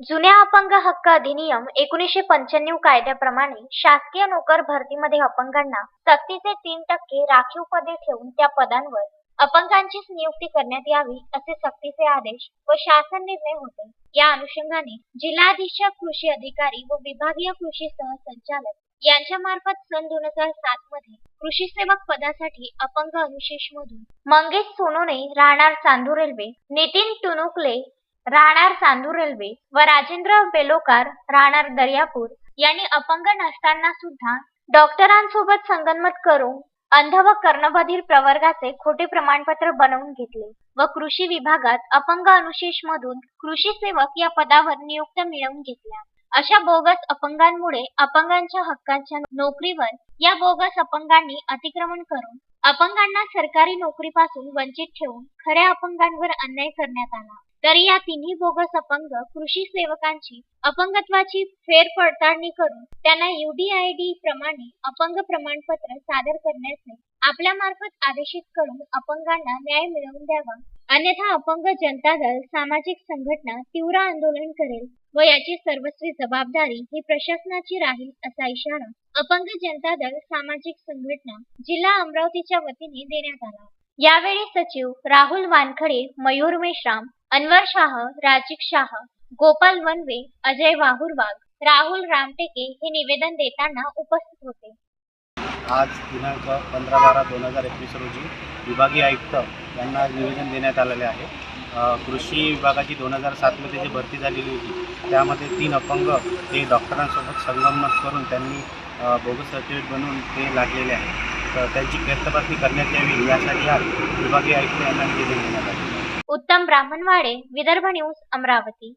जुन्या अपंग हक्क अधिनियम एकोणीसशे पंच्याण्णव कायद्याप्रमाणे शासकीय नोकर भरतीमध्ये अपंगांना सक्तीचे तीन टक्के राखीव पदे ठेवून त्या पदांवर अपंगांचीच नियुक्ती करण्यात यावी असे सक्तीचे आदेश व शासन निर्णय होते. या अनुषंगाने जिल्हाधीक्षक कृषी अधिकारी व विभागीय कृषी सहसंचालक यांच्या मार्फत सन दोन हजार सात मध्ये कृषी सेवक पदासाठी अपंग अनुशेष मधून मंगेश सोनोने राहणार चांदूर रेल्वे नितीन टुनुकले राहणार चांदूर रेल्वे व राजेंद्र बेलोकार राहणार दर्यापूर यांनी अपंग नसताना सुद्धा डॉक्टरांसोबत संगनमत करून अंध व कर्णबधीर प्रवर्गाचे खोटे प्रमाणपत्र बनवून घेतले व कृषी विभागात अपंग अनुशेष मधून कृषी सेवक या पदावर नियुक्त मिळवून घेतल्या. अशा बोगस अपंगांमुळे अपंगांच्या हक्काच्या नोकरीवर या बोगस अपंगांनी अतिक्रमण करून अपंगांना सरकारी नोकरीपासून वंचित ठेवून खऱ्या अपंगांवर अन्याय करण्यात आला. तरी या तिन्ही बोगस अपंग कृषी सेवकांची अपंगत्वाची फेरपडताळणी करून त्यांना युडीआयडी प्रमाणे अपंग प्रमाणपत्र सादर करण्याचे आपल्या मार्फत आदेशित करून अपंगांना न्याय मिळवून द्यावा. अन्यथा अपंग जनता दल सामाजिक संघटना तीव्र आंदोलन करेल व याची सर्वस्वी जबाबदारी ही प्रशासनाची राहील असा इशारा अपंग जनता दल सामाजिक संघटना जिल्हा अमरावतीच्या वतीने देण्यात आला. यावेळी सचिव राहुल वानखडे मयूर मेश्राम अनवर शाह राजीव शाह गोपाल वनवे अजय वाहुरवाग राहुल रामटेके हे निवेदन देताना उपस्थित होते. आज दिनांक पंधरा बारा दोन हजार एकवीस रोजी विभागीय आयुक्त यांना निवेदन देण्यात आलेले आहे. कृषी विभागाची दोन हजार सातमध्ये जी भरती झालेली होती त्यामध्ये तीन अपंग हे डॉक्टरांसोबत संगमत करून त्यांनी बोगस सर्टिफिकेट बनवून ते लागलेले आहे तर त्यांची फेरतपासणी करण्यात यावी यासाठी आज विभागीय आयुक्त यांना निवेदन देण्यात आले. उत्तम ब्राह्मणवाडे विदर्भ न्यूज अमरावती.